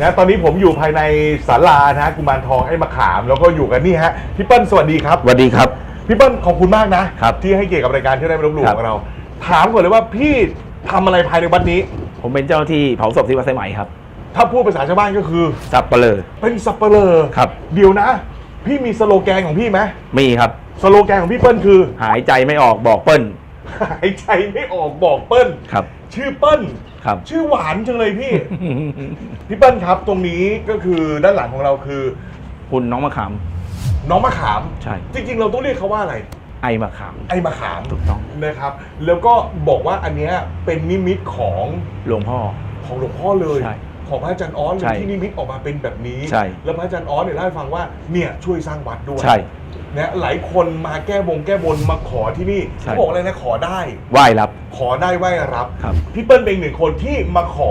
นะตอนนี้ผมอยู่ภายในศาลานะฮะกุมารทองไอ้มะขาม แล้วก็อยู่กันนี่ฮะพี่เปิ้ลสวัสดีครับสวัสดีครับ พี่เปิ้ลขอบคุณมากนะครับที่ให้เกียรติกับรายการที่ได้ไม่ลบหลู่ครับ ของเรา ถามก่อนเลยว่าพี่ทำอะไรภายในวัดนี้ ผมเป็นเจ้าหน้าที่เผาศพที่วัดไซไหมครับถ้าพูดภาษาชาวบ้านก็คือซับเปลือ เป็นสับเปลอครับ เดี๋ยวนะ พี่มีสโลแกนของพี่ไหมมีครับ สโลแกนของพี่เปิ้ลคือ หายใจไม่ออกบอกเปิ้ล หายใจไม่ออกบอกเปิ้ลครับชื่อเปิ้ลครับ ชื่อหวานจังเลยพี่ พี่เปิ้ลครับตรงนี้ก็คือด้านหลังของเราคือ คุณน้องมะขาม น้องมะขาม ใช่ จริง ๆ เราต้องเรียกเขาว่าอะไร ไอมะขาม ไอ้มะขามถูกต้อง นะครับ แล้วก็บอกว่าอันเนี้ยเป็นนิมิตของหลวงพ่อ ของหลวงพ่อเลย ใช่ ของพระอาจารย์ออสเลยใช่ที่นิมิตออกมาเป็นแบบนี้ ใช่ แล้วพระอาจารย์ออสเนี่ยเล่าให้ฟังว่าเนี่ยช่วยสร้างวัดด้วยใช่ นะหลายคนมาแก้บงแก้บนมาขอที่นี่ใช่ เขาบอกอะไรนะขอได้ ไหว้รับ ขอได้ไหว้รับ ครับพี่เปิ้ลเป็นอีกหนึ่งคนที่มาขอ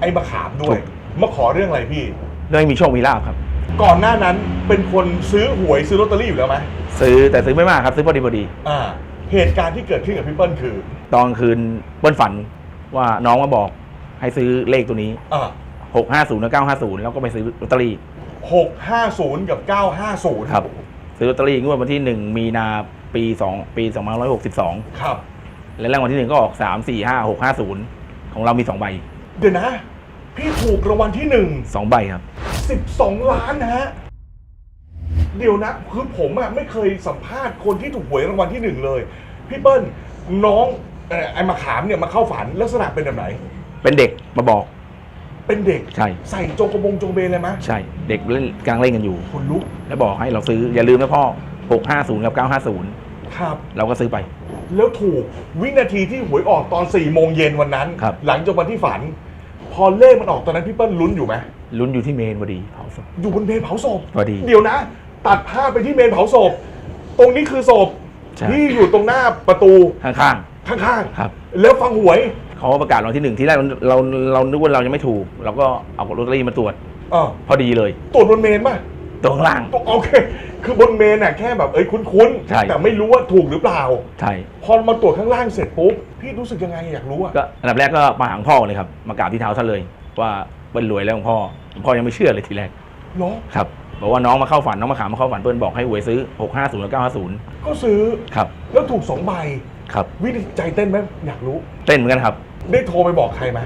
ไอ้มะขามด้วย ถูก มาขอเรื่องอะไรพี่ เรื่องมีโชคมีลาบครับ ก่อนหน้านั้นเป็นคนซื้อหวยซื้อลอตเตอรี่อยู่แล้วไหมซื้อแต่ซื้อไม่มากครับ ซื้อพอดีพอดี อ่า เหตุการณ์ที่เกิดขึ้นกับพี่เปิ้ลคือตอนคืนเปิ้ลฝันว่าน้องมาบอกให้ซื้อเลขตัวนี้ อ่า 650และ950 แล้วก็ไปซื้อลอตเตอรี่หกห้าศูนย์กับเก้าห้าศูนย์ครับ ซื้อลอตเตอรี่งวดวันที่ 1 มีนาปี2ปี2562 ครับ และรางวัลที่หนึ่งก็ออก 3 4 5 6 5 0 ของเรามี 2 ใบ เดี๋ยวนะ พี่ถูกรางวัลที่หนึ่ง2ใบครับสิบสองล้านนะฮะ เดี๋ยวนะคือผมอะไม่เคยสัมภาษณ์คนที่ถูกหวยรางวัลที่หนึ่งเลย พี่เปิ้ลน้องเอ่อไอ้มะขามเนี่ยมาเข้าฝันลักษณะเป็นแบบไหน เป็นเด็กมาบอก เป็นเด็ก ใช่ ใส่โจงกระบงโจงเบนเลยไหมใช่ เด็กเล่นกำลางเล่นกันอยู่ คนลุกแล้วบอกให้เราซื้ออย่าลืมนะพ่อ 650 กับ 950 ครับ เราก็ซื้อไป แล้วถูกวินาทีที่หวยออกตอน4ี่โมงเย็นวันนั้น ครับ หลังจากวันที่ฝัน พอเลขมันออกตอนนั้นพี่เปิ้ลลุ้นอยู่ไหมลุ้นอยู่ที่เมนพอดีเผาศพ อยู่บนเมนเผาศพพอดีเดี๋ยวนะ ตัดภาพไปที่เมนเผาศพ ตรงนี้คือศพใช่ ที่อยู่ตรงหน้าประตูข้างข้างๆครับๆแล้วฟังหวย เขาประกาศรางวัลที่หนึ่งที่แรกเราเราเรานึกว่าเรายังไม่ถูก เราก็เอาลอตเตอรี่มาตรวจเออพอดีเลย ตรวจบนเมนป่ะตรงข้างล่างตรงโอเค คือบนเมนน่ะแค่แบบเอ้ยคุ้นใช่ ๆ แต่ไม่รู้ว่าถูกหรือเปล่า ใช่พอมาตรวจข้างล่างเสร็จปุ๊บพี่รู้สึกยังไงอยากรู้อะก็อันดับแรกก็มาหาหลวงพ่อเลยครับมากราบที่เท้าท่านเลย ว่าเปิ้ลรวยแล้วหลวงพ่อหลวงพ่อยังไม่เชื่อเลยทีแรกเนาะครับบอกว่าน้องมาเข้าฝันน้องมาขามมาเข้าฝันเปิ้ลบอกให้หวยซื้อ650และ950ก็ซื้อครับ แล้วถูกสองใบครับวิธีใจเต้นไหมอยากรู้ เต้นเหมือนกันครับ ได้โทรไปบอกใครไหม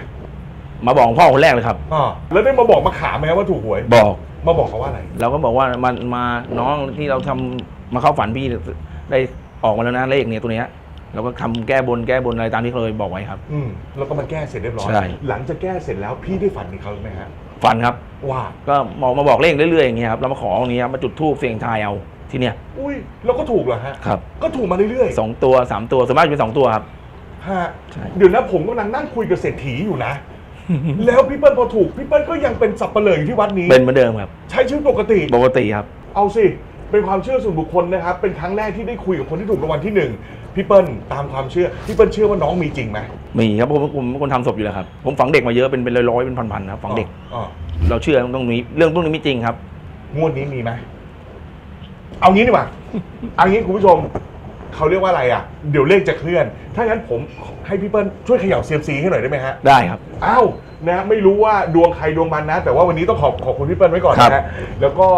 มาบอกหลวงพ่อคนแรกเลยครับ อ่าแล้วได้มาบอกมาขามไหมว่าถูกหวย บอก มาบอกเขาว่าอะไร เราก็บอกว่ามันมาน้องที่เราทำมาเข้าฝันพี่ได้ออกมาแล้วนะเลขเนี่ยตัวเนี้ยเราก็ทำแก้บนแก้บนอะไรตามที่เคยบอกไว้ครับ อืมแล้วก็มาแก้เสร็จเรียบร้อย ใช่ หลังจากแก้เสร็จแล้วพี่ได้ฝันกับเขาไหมฮะ ฝันครับ ว่า ก็บอกมาบอกเลขเรื่อยๆอย่างเงี้ยครับเรามาขอตรงนี้ครับมาจุดทูบเสียงทายเอาที่เนี่ยอุ้ย แล้วก็ถูกเหรอฮะ ครับก็ถูกมาเรื่อยสองตัวสามตัวส่วนมากจะเป็นสองตัวครับๆ ฮะใช่เดี๋ยวนะผมกำลังนั่งคุยกับเศรษฐีอยู่นะ แล้วพี่เปิ้ลพอถูกพี่เปิ้ลก็ยังเป็นสับเปลืออยู่ที่วัดนี้ เป็นเหมือนเดิมครับ ใช้ชีวิตปกติ ปกติครับ เอาสิ เป็นความเชื่อส่วนบุคคลนะครับ เป็นครั้งแรกที่ได้คุยกับคนที่ถูกรางวัลที่หนึ่งพี่เปิ้ลตามความเชื่อ พี่เปิ้ลเชื่อว่าน้องมีจริงไหมมีครับผมผมเป็นคนทำศพอยู่แล้วครับ ผมฝังเด็กมาเยอะเป็นเป็นร้อยๆเป็นพันๆครับฝังเด็ก อ๋อเราเชื่อตรงนี้เรื่องพวกนี้ไม่จริงครับ งวดนี้มีไหมเอางี้ดีกว่าเอางี้คุณผู้ชม เขาเรียกว่าอะไรอะ เดี๋ยวเลขจะเคลื่อน ถ้างั้นผมให้พี่เปิ้ลช่วยเขย่าเซียมซีให้หน่อยได้ไหมฮะ ได้ครับ อ้าวนะไม่รู้ว่าดวงใครดวงมันนะ แต่ว่าวันนี้ต้องขอบขอบคุณพี่เปิ้ลไว้ก่อนนะครัฮะบแล้วก็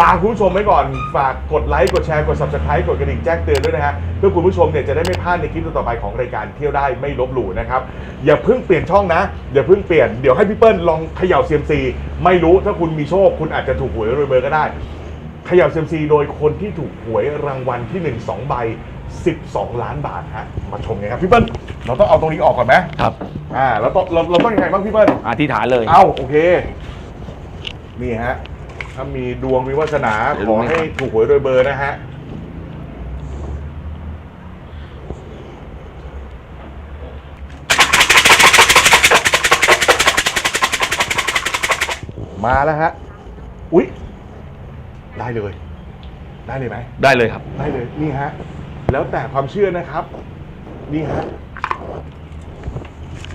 ลาคุณผู้ชมไว้ก่อนฝากกดไลค์กดแชร์กด subscribe กดกระดิ่งแจ้งเตือนด้วยนะฮะเพื่อคุณผู้ชมเนี่ยจะได้ไม่พลาดในคลิปต่อๆไปของรายการเที่ยวได้ไม่ลบหลู่นะครับอย่าเพิ่งเปลี่ยนช่องนะอย่าเพิ่งเปลี่ยนเดี๋ยวให้พี่เปิ้ลลองเขย่าเซียมซีไม่รู้ถ้าคุณมีโชคคุณอาจจะถูกหวยรวยเบอร์ก็ได้เขย่าเซียมซีโดยคนที่ถูกหวยรางวัลที่ 1 2 ใบ 12 ล้านบาทฮะมาชมกันครับพี่เปิ้ลเราต้องเอาตรงนี้ออกก่อนไหมครับ อ่าเราต้องเราเราต้องยังไงบ้างพี่เปิ้ลอธิษฐานเลย เอ้าโอเค นี่ฮะ ถ้ามีดวงมีวาสนาเดี๋ยวขดูอไหมให้ถูกหวยโดยเบอร์นะฮะมาแล้วฮะอุ๊ย ได้เลย ได้เลยไหมได้เลยครับ ได้เลยนี่ฮะแล้วแต่ความเชื่อนะครับ นี่ฮะ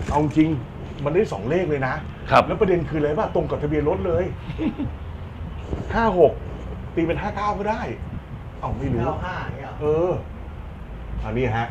เอาจริงมันได้สองเลขเลยนะครับ แล้วประเด็นคืออะไรว่าตรงกับทะเบียนรถเลยห้าหกตีเป็นห้าเก้าก็ได้ เอาไม่รู้ เก้าห้าเนี่ยเหรอ เอออันนี้ฮะ